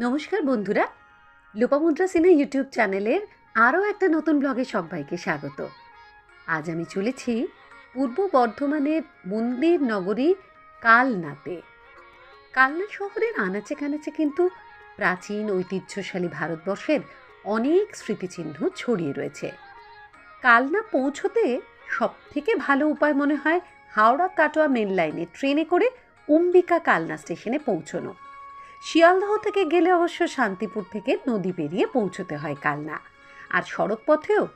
নমস্কার বন্ধুরা। লোপামুদ্রা সিনে ইউটিউব চ্যানেলের আরও একটা নতুন ব্লগে সবাইকে স্বাগত। আজ আমি চলেছি পূর্ব বর্ধমানের মন্দির নগরী কালনাতে। কালনা শহরের আনাচে কানাচে কিন্তু প্রাচীন ঐতিহ্যশালী ভারতবর্ষের অনেক স্মৃতিচিহ্ন ছড়িয়ে রয়েছে। কালনা পৌঁছতে সব থেকে ভালো উপায় মনে হয় হাওড়া কাটোয়া মেন লাইনে ট্রেনে করে অম্বিকা কালনা স্টেশনে পৌঁছনো। শিয়ালদহ থেকে গেলে অবশ্য শান্তিপুর থেকে নদী পেরিয়ে পৌঁছতে হয় কালনা। আর সড়ক পথেও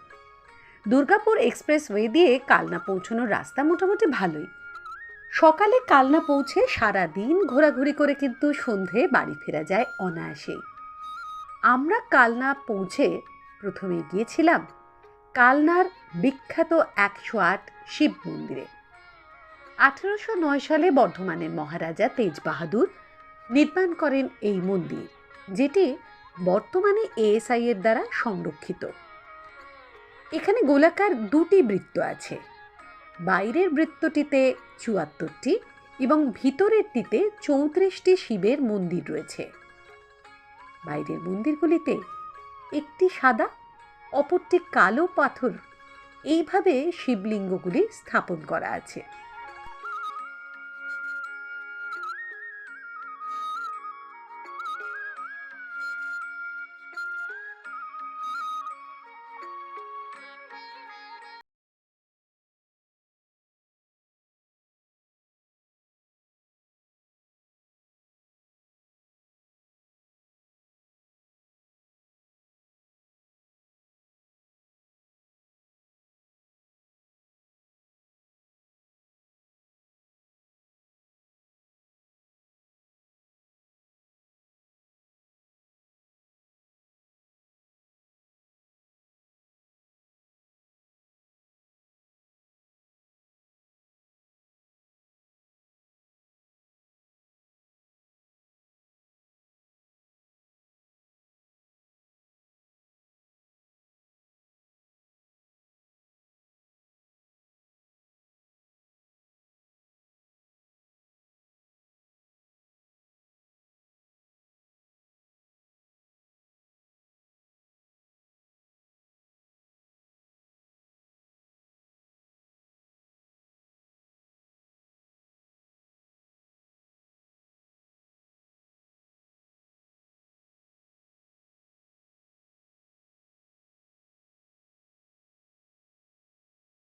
দুর্গাপুর এক্সপ্রেসওয়ে দিয়ে কালনা পৌঁছানোর রাস্তা মোটামুটি ভালোই। সকালে কালনা পৌঁছে সারা দিন ঘোরাঘুরি করে কিন্তু সন্ধে বাড়ি ফেরা যায় অনায়াসেই। আমরা কালনা পৌঁছে প্রথমে গিয়েছিলাম কালনার বিখ্যাত একশো আট শিব মন্দিরে। আঠেরোশো নয় সালে বর্ধমানের মহারাজা তেজ বাহাদুর নির্মাণ করেন এই মন্দির, যেটি বর্তমানে এএসআই এর দ্বারা সংরক্ষিত। এখানে গোলাকার দুটি বৃত্ত আছে, বাইরের বৃত্তটিতে চুয়াত্তরটি এবং ভিতরেরটিতে চৌত্রিশটি শিবের মন্দির রয়েছে। বাইরের মন্দিরগুলিতে একটি সাদা, অপরটি কালো পাথর, এইভাবে শিবলিঙ্গগুলি স্থাপন করা আছে।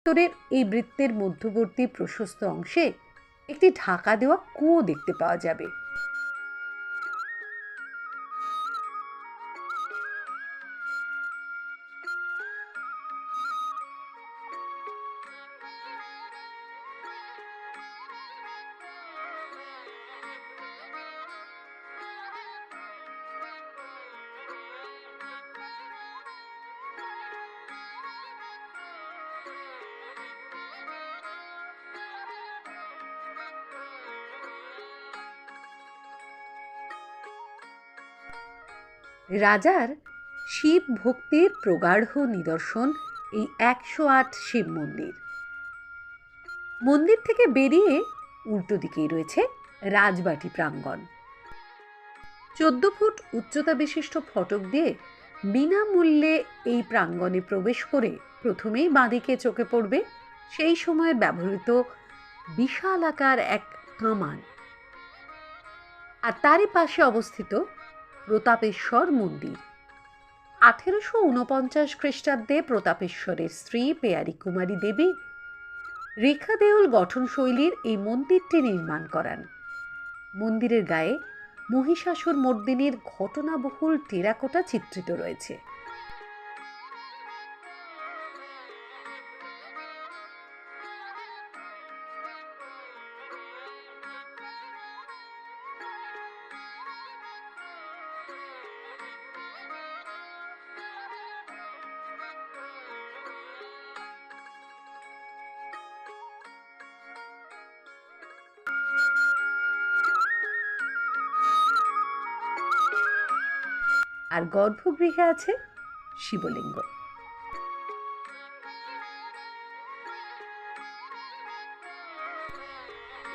উত্তরের এই বৃত্তের মধ্যবর্তী প্রশস্ত অংশে একটি ঢাকা দেওয়া কুয়ো দেখতে পাওয়া যাবে। রাজার শিব ভক্তির প্রগাঢ় নিদর্শন এই একশো আট শিব মন্দির। মন্দির থেকে বেরিয়ে উল্টো দিকেই রয়েছে রাজবাটি প্রাঙ্গণ। চোদ্দ ফুট উচ্চতা বিশিষ্ট ফটক দিয়ে বিনামূল্যে এই প্রাঙ্গণে প্রবেশ করে প্রথমেই বাঁদিকে চোখে পড়বে সেই সময়ে ব্যবহৃত বিশাল আকার এক কামান। আর তারই পাশে অবস্থিত প্রতাপেশ্বর মন্দির। আঠেরোশো উনপঞ্চাশ খ্রিস্টাব্দে প্রতাপেশ্বরের স্ত্রী পেয়ারি কুমারী দেবী রেখা দেউল গঠনশৈলীর এই মন্দিরটি নির্মাণ করান। মন্দিরের গায়ে মহিষাসুর মর্দিনীর ঘটনাবহুল টেরাকোটা চিত্রিত রয়েছে। আর গর্ভগৃহে আছে শিবলিঙ্গ।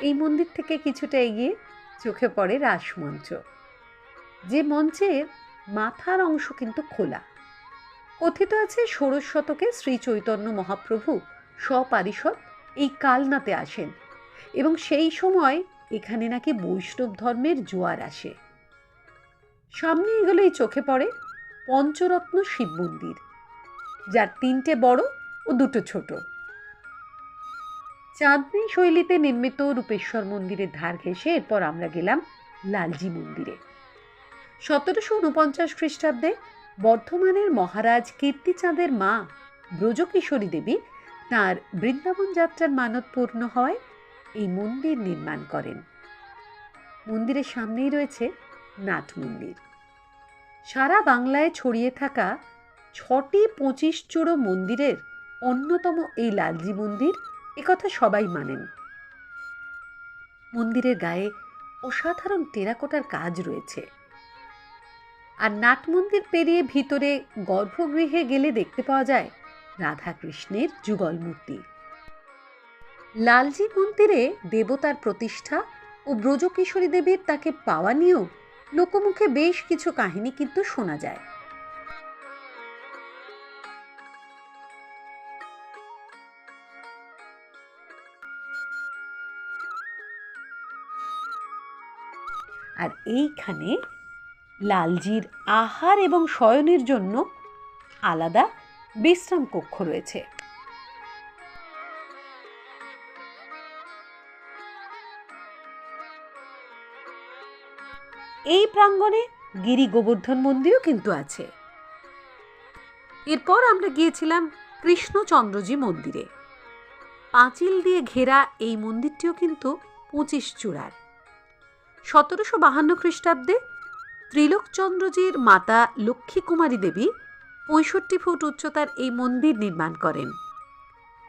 এই মন্দির থেকে কিছুটা এগিয়ে চোখে পড়ে রাসমঞ্চ। যে মঞ্চের মাথার অংশ কিন্তু খোলা। কথিত আছে ষোড়শ শতকে শ্রী চৈতন্য মহাপ্রভু সপারিষদ এই কালনাতে আসেন এবং সেই সময় এখানে নাকি বৈষ্ণব ধর্মের জোয়ার আসে। সামনে এগুলোই চোখে পড়ে পঞ্চরত্ন শিব মন্দির। যার তিনটে বড় ও দুটো ছোট। চাঁদনি শৈলীতে নির্মিত রূপেশ্বর মন্দিরের ধার ঘেঁষে এরপর আমরা গেলাম লালজি মন্দিরে। সতেরোশো উনপঞ্চাশ খ্রিস্টাব্দে বর্ধমানের মহারাজ কীর্তিচাঁদের মা ব্রজকিশোরী দেবী তার বৃন্দাবন যাত্রার মানত পূর্ণ হয় এই মন্দির নির্মাণ করেন। মন্দিরের সামনেই রয়েছে নাট মন্দির। সারা বাংলায় ছড়িয়ে থাকা ছটি পঁচিশ চোড়ো মন্দিরের অন্যতম এই লালজি মন্দির একথা সবাই মানেন। মন্দিরের গায়ে অসাধারণ টেরাকোটার কাজ রয়েছে। আর নাট মন্দির পেরিয়ে ভিতরে গর্ভগৃহে গেলে দেখতে পাওয়া যায় রাধাকৃষ্ণের যুগল মূর্তি। লালজি মন্দিরে দেবতার প্রতিষ্ঠা ও ব্রজকিশোরী দেবীর তাকে পাওয়া নিয়েও লোকমুখে বেশ কিছু কাহিনী কিন্তু শোনা যায়। আর এইখানে লালজির আহার এবং শয়নের জন্য আলাদা বিশ্রাম কক্ষ রয়েছে। এই প্রাঙ্গণে গিরি গোবর্ধন মন্দিরও কিন্তু আছে। এরপর আমরা গিয়েছিলাম কৃষ্ণচন্দ্রজি মন্দিরে। পাঁচিল দিয়ে ঘেরা এই মন্দিরটিও কিন্তু পঁচিশ চূড়ার। সতেরোশো বাহান্ন খ্রিস্টাব্দে ত্রিলোকচন্দ্রজির মাতা লক্ষ্মী কুমারী দেবী পঁয়ষট্টি ফুট উচ্চতার এই মন্দির নির্মাণ করেন।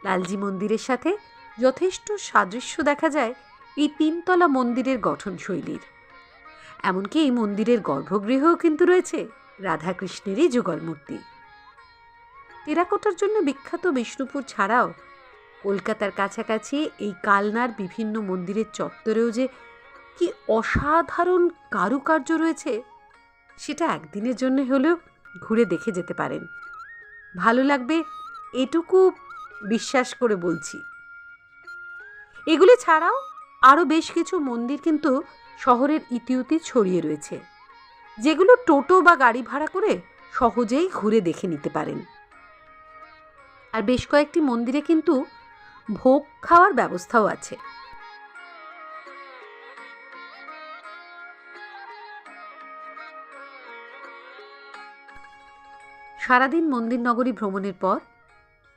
লালজি মন্দিরের সাথে যথেষ্ট সাদৃশ্য দেখা যায় এই তিনতলা মন্দিরের গঠনশৈলীর। এমনকি এই মন্দিরের গর্ভগৃহেও কিন্তু রয়েছে, রাধাকৃষ্ণেরই যুগল মূর্তি টেরাকোটার জন্য বিখ্যাত বিষ্ণুপুর ছাড়াও কলকাতার কাছাকাছি এই কালনার বিভিন্ন মন্দিরের চত্বরেও যে কি অসাধারণ কারুকার্য রয়েছে, সেটা একদিনের জন্য হলেও ঘুরে দেখে যেতে পারেন। ভালো লাগবে এটুকু বিশ্বাস করে বলছি। এগুলি ছাড়াও আরও বেশ কিছু মন্দির কিন্তু শহরের ইতিউতি ছড়িয়ে রয়েছে। যেগুলো টোটো বা গাড়ি ভাড়া করে সহজেই ঘুরে দেখে নিতে পারেন। আর বেশ কয়েকটি মন্দিরে কিন্তু ভোগ খাওয়ার ব্যবস্থাও আছে। সারাদিন মন্দির নগরী ভ্রমণের পর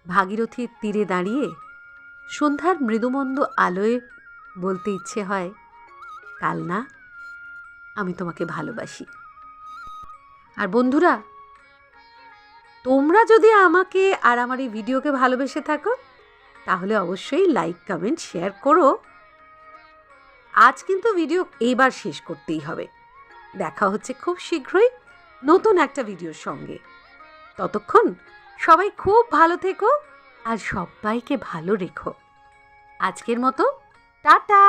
ভাগীরথীর তীরে দাঁড়িয়ে সন্ধ্যার মৃদুমন্দ আলোয় বলতে ইচ্ছে হয় কাল না, আমি তোমাকে ভালোবাসি। আর বন্ধুরা, তোমরা যদি আমাকে আর আমার এই ভিডিওকে ভালোবেসে থাকো, তাহলে অবশ্যই লাইক, কমেন্ট, শেয়ার করো। আজ কিন্তু ভিডিও এইবার শেষ করতেই হবে। দেখা হচ্ছে খুব শীঘ্রই নতুন একটা ভিডিওর সঙ্গে। ততক্ষণ সবাই খুব ভালো থেকো আর সবাইকে ভালো রেখো। আজকের মতো, টাটা!